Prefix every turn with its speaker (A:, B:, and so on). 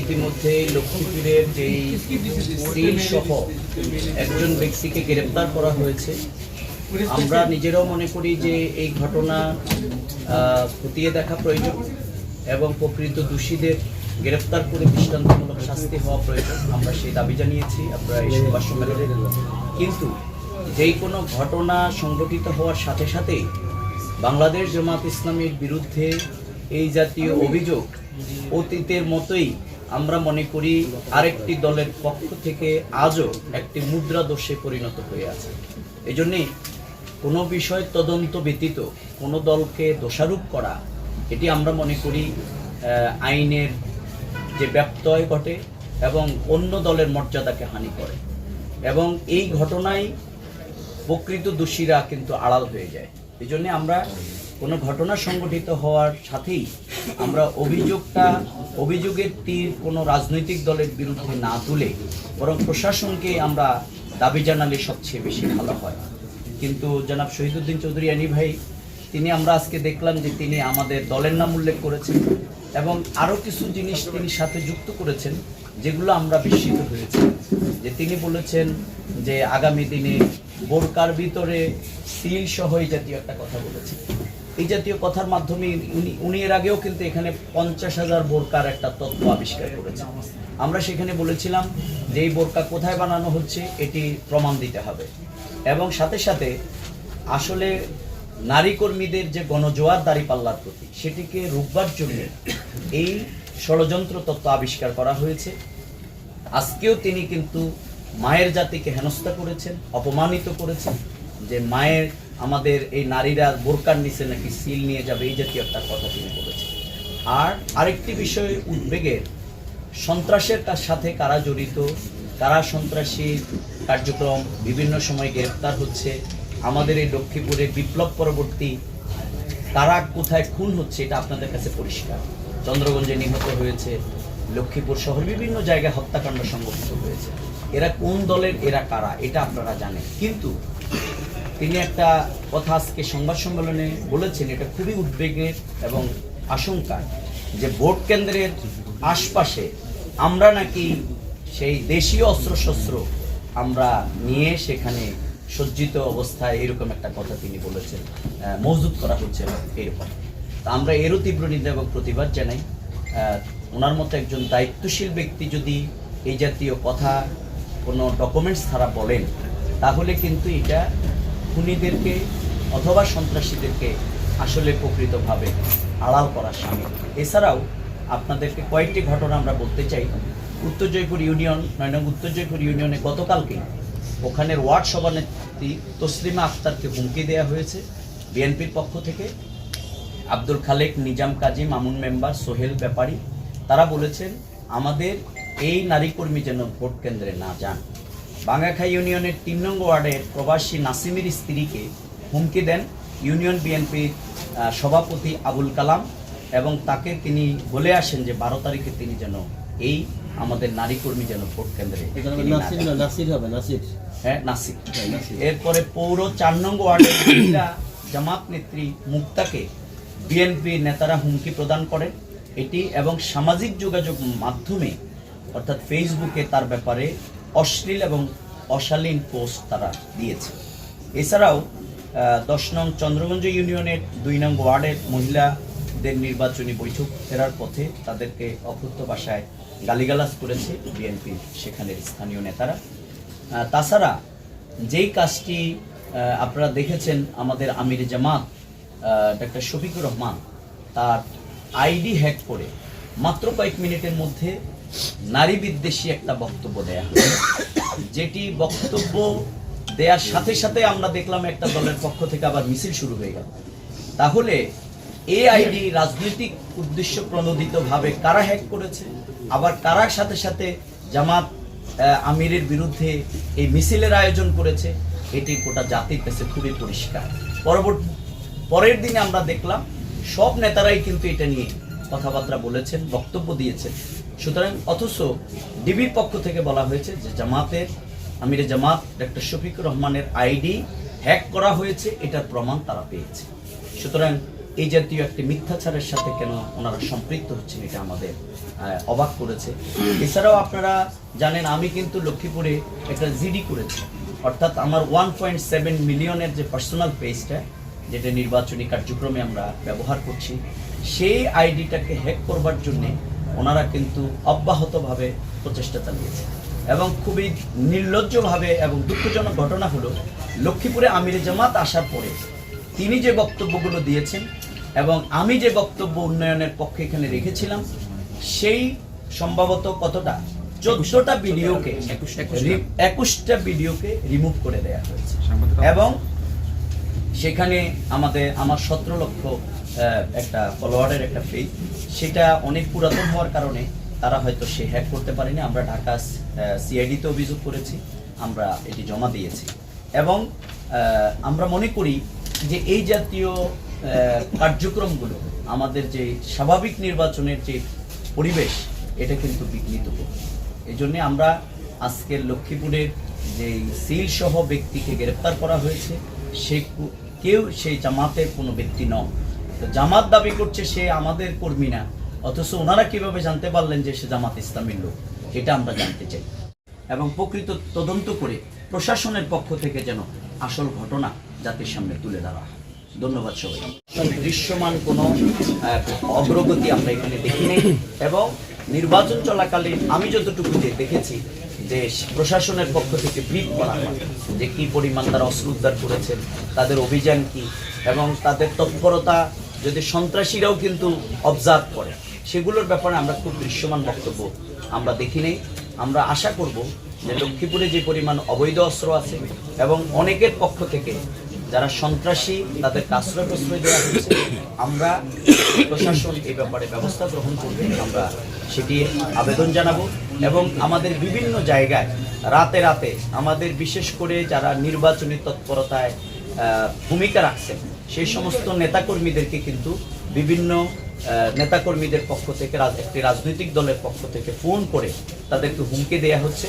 A: ইতিমধ্যে লক্ষ্মীপুরের যেই সিল সহ একজন ব্যক্তিকে গ্রেপ্তার করা হয়েছে। আমরা নিজেরাও মনে করি যে এই ঘটনা খতিয়ে দেখা প্রয়োজন এবং প্রকৃত দোষীদের গ্রেপ্তার করে দৃষ্টান্তমূলক শাস্তি হওয়া প্রয়োজন। আমরা সেই দাবি জানিয়েছি আমরা এই সংবাদ সম্মেলনে। কিন্তু যেই কোনো ঘটনা সংঘটিত হওয়ার সাথে সাথেই বাংলাদেশ জামাত ইসলামের বিরুদ্ধে এই জাতীয় অভিযোগ অতীতের মতোই আমরা মনে করি আরেকটি দলের পক্ষ থেকে আজও একটি মুদ্রা দোষে পরিণত হয়ে আছে। এই জন্যে কোনো বিষয় তদন্ত ব্যতীত কোনো দলকে দোষারোপ করা, এটি আমরা মনে করি আইনের যে ব্যত্যয় ঘটে এবং অন্য দলের মর্যাদাকে হানি করে। এবং এই ঘটনায় প্রকৃত দোষীরা কিন্তু আড়াল হয়ে যায়। এই আমরা কোনো ঘটনা সংগঠিত হওয়ার সাথেই আমরা অভিযোগটা, অভিযোগের তীর কোনো রাজনৈতিক দলের বিরুদ্ধে না তুলে বরং প্রশাসনকে আমরা দাবি জানালে সবচেয়ে বেশি ভালো হয়। কিন্তু জনাব শহীদুদ্দিন চৌধুরী আনি ভাই, তিনি আমরা আজকে দেখলাম যে তিনি আমাদের দলের নাম উল্লেখ করেছেন এবং আরও কিছু জিনিস তিনি সাথে যুক্ত করেছেন যেগুলো আমরা বিস্মিত হয়েছি। যে তিনি বলেছেন যে আগামী দিনে বোরকার ভিতরে সিল সহ জাতীয় একটা কথা বলেছেন। এই জাতীয় কথার মাধ্যমে উনি উনি এর আগেও কিন্তু এখানে পঞ্চাশ হাজার বোরকার একটা তথ্য আবিষ্কার করেছেন। আমরা সেখানে বলেছিলাম যে এই বোরকা কোথায় বানানো হচ্ছে, এটি প্রমাণ দিতে হবে। এবং সাথে সাথে আসলে নারী কর্মীদের যে গণজোয়ার দাঁড়িপাল্লার প্রতি, সেটিকে রুখবার জন্য এই ষড়যন্ত্র তত্ত্ব আবিষ্কার করা হয়েছে। আজকেও তিনি কিন্তু মায়ের জাতিকে হেনস্থা করেছেন, অপমানিত করেছেন যে মায়ের আমাদের এই নারীরা বোরকার নিচে নাকি সিল নিয়ে যাবে, এই জাতীয় একটা কথা তিনি বলেছেন। আর আরেকটি বিষয় উদ্বেগের, সন্ত্রাসের তার সাথে কারা জড়িত, কারা সন্ত্রাসী কার্যক্রম বিভিন্ন সময় গ্রেপ্তার হচ্ছে, আমাদের এই লক্ষ্মীপুরে বিপ্লব পরবর্তী কারা কোথায় খুন হচ্ছে, এটা আপনাদের কাছে পরিষ্কার। চন্দ্রগঞ্জে নিহত হয়েছে লক্ষ্মীপুর শহর বিভিন্ন জায়গায় হত্যাকাণ্ড সংঘটিত হয়েছে। এরা কোন দলের, এরা কারা, এটা আপনারা জানেন। কিন্তু তিনি একটা কথা আজকে সংবাদ সম্মেলনে বলেছেন এটা খুবই উদ্বেগের এবং আশঙ্কা যে ভোট কেন্দ্রের আশপাশে আমরা নাকি সেই দেশীয় অস্ত্রশস্ত্র আমরা নিয়ে সেখানে সজ্জিত অবস্থায় এরকম একটা কথা তিনি বলেছেন আহ, মজদুত করা হচ্ছে এরকম। তা আমরা এরও তীব্র নিন্দা এবং প্রতিবাদ জানাই। ওনার মতো একজন দায়িত্বশীল ব্যক্তি যদি এই জাতীয় কথা কোনো ডকুমেন্টস ছাড়া বলেন তাহলে কিন্তু এটা খুনিদেরকে অথবা সন্ত্রাসীদেরকে আসলে প্রকৃতভাবে আড়াল করার সামিল। এছাড়াও আপনাদেরকে কয়েকটি ঘটনা আমরা বলতে চাই। উত্তর জয়পুর ইউনিয়ন নয় উত্তর জয়পুর ইউনিয়নে গতকালকে ওখানের ওয়ার্ড সভানেত্রী তসলিমা আক্তারকে হুমকি দেওয়া হয়েছে বিএনপির পক্ষ থেকে। আব্দুল খালেক, নিজাম কাজী, মামুন মেম্বার, সোহেল ব্যাপারী, তারা বলেছেন, আমাদের এই নারী কর্মী যেন ভোট কেন্দ্রে না যান। বাঙ্গাখাই ইউনিয়নের তিন নং ওয়ার্ডের প্রবাসী নাসিমের স্ত্রীকে হুমকি দেন ইউনিয়ন বিএনপির সভাপতি আবুল কালাম এবং তাকে তিনি বলে আসেন যে বারো তারিখে তিনি যেন এই আমাদের নারী কর্মী যেন ভোট কেন্দ্রে হ্যাঁ
B: হ্যাঁ, নাসির।
A: এরপরে পৌর চার নং ওয়ার্ডের জামাত নেত্রী মুক্তাকে বিএনপি নেতারা হুমকি প্রদান করেন এটি এবং সামাজিক যোগাযোগ মাধ্যমে অর্থাৎ ফেসবুকে তার ব্যাপারে অশ্লীল এবং অশালীন পোস্ট তারা দিয়েছে। এছাড়াও দশ নং চন্দ্রগঞ্জ ইউনিয়নের দুই নং ওয়ার্ডের মহিলাদের নির্বাচনী বৈঠক ফেরার পথে তাদেরকে অভূত ভাষায় গালিগালাজ করেছে বিএনপি সেখানের স্থানীয় নেতারা। তাছাড়া যেই কাজটি আপনারা দেখেছেন আমাদের আমির জামাত ডক্টর শফিকুর রহমান তার আইডি হ্যাক করে মাত্র কয়েক মিনিটের মধ্যে নারী বিদ্বেষী একটা বক্তব্য দেয়া যেটি বক্তব্য দেওয়ার সাথে সাথে আমরা দেখলাম একটা দলের পক্ষ থেকে আবার মিছিল শুরু হয়ে গেল। তাহলে এই আইডি রাজনৈতিক উদ্দেশ্য প্রণোদিতভাবে কারা হ্যাক করেছে? আবার কারার সাথে সাথে জামাত আমিরের বিরুদ্ধে এই মিছিলের আয়োজন করেছে? এটি গোটা জাতির কাছে খুবই পরিষ্কার। পরবর্তী, পরের দিনে আমরা দেখলাম সব নেতারাই কিন্তু এটা নিয়ে কথাবার্তা বলেছেন, বক্তব্য দিয়েছেন। সুতরাং অথচ ডিবির পক্ষ থেকে বলা হয়েছে যে জামাতের, আমিরে জামাত ডক্টর শফিকুর রহমানের আইডি হ্যাক করা হয়েছে, এটার প্রমাণ তারা পেয়েছে। সুতরাং এই জাতীয় একটি মিথ্যাচারের সাথে কেন ওনারা সম্পৃক্ত হচ্ছেন এটা আমাদের অবাক করেছে। এছাড়াও আপনারা জানেন, আমি কিন্তু লক্ষ্মীপুরে একটা জিডি করেছি। অর্থাৎ আমার ওয়ান পয়েন্ট সেভেন মিলিয়নের যে পার্সোনাল পেজটা যেটা নির্বাচনী কার্যক্রমে আমরা ব্যবহার করছি সেই আইডিটাকে হ্যাক করবার জন্যে ওনারা কিন্তু অব্যাহতভাবে প্রচেষ্টা চালিয়েছে এবং খুবই নির্লজ্জভাবে এবং দুঃখজনক ঘটনা হলো লক্ষ্মীপুরে আমির জামাত আসার পরে তিনি যে বক্তব্যগুলো দিয়েছেন এবং আমি যে বক্তব্য উন্নয়নের পক্ষে এখানে রেখেছিলাম সেই সম্ভবত কতটা? চোদ্দটা ভিডিওকে একুশটা। ভিডিওকে রিমুভ করে দেয়া হয়েছে। এবং সেখানে আমাদের, আমার সতেরো লক্ষ একটা ফলোয়ারের একটা পেজ সেটা অনেক পুরাতন হওয়ার কারণে তারা হয়তো সে হ্যাক করতে পারেনি। আমরা ঢাকা সিআইডিতে অভিযোগ করেছি। আমরা এটি জমা দিয়েছি। এবং আমরা মনে করি যে এই জাতীয় কার্যক্রমগুলো, আমাদের যে স্বাভাবিক নির্বাচনের যে পরিবেশ, এটা কিন্তু বিঘ্নিত করবে এই জন্যে আমরা আজকের লক্ষ্মীপুরের যে সিল সহ ব্যক্তিকে গ্রেপ্তার করা হয়েছে, সে কেউ সেই জামাতের কোনো ব্যক্তি নয় তো জামাত দাবি করছে সে আমাদের কর্মী না। অথচ ওনারা কীভাবে জানতে পারলেন যে সে জামাত ইসলামের লোক? এটা আমরা জানতে চাই। এবং প্রকৃত তদন্ত করে প্রশাসনের পক্ষ থেকে যেন আসল ঘটনা জাতির সামনে তুলে ধরা ধন্যবাদ সবাই দৃশ্যমান কোনো অগ্রগতি আমরা এখানে দেখি এবং নির্বাচন চলাকালে আমি যতটুকু দেখেছি যে প্রশাসনের পক্ষ থেকে ব্রিফ করা হয় যে কী পরিমাণ তারা অস্ত্র উদ্ধার করেছেন তাদের অভিযান কি, এবং তাদের তৎপরতা যদি সন্ত্রাসীরাও কিন্তু অবজার্ভ করে। সেগুলোর ব্যাপারে আমরা খুব দৃশ্যমান বক্তব্য আমরা দেখি নেই। আমরা আশা করব যে লক্ষ্মীপুরে যে পরিমাণ অবৈধ অস্ত্র আছে এবং অনেকের পক্ষ থেকে যারা সন্ত্রাসী, তাদের আশ্রয় প্রশ্রয় দেওয়া হয়েছে, আমরা প্রশাসন এই ব্যাপারে ব্যবস্থা গ্রহণ করবে আমরা সেটি আবেদন জানাব এবং আমাদের বিভিন্ন জায়গায় রাতে রাতে আমাদের বিশেষ করে যারা নির্বাচনী তৎপরতায় ভূমিকা রাখছেন, সেই সমস্ত নেতাকর্মীদেরকে কিন্তু বিভিন্ন নেতাকর্মীদের পক্ষ থেকে একটি রাজনৈতিক দলের পক্ষ থেকে ফোন করে তাদেরকে হুমকি দেয়া হচ্ছে।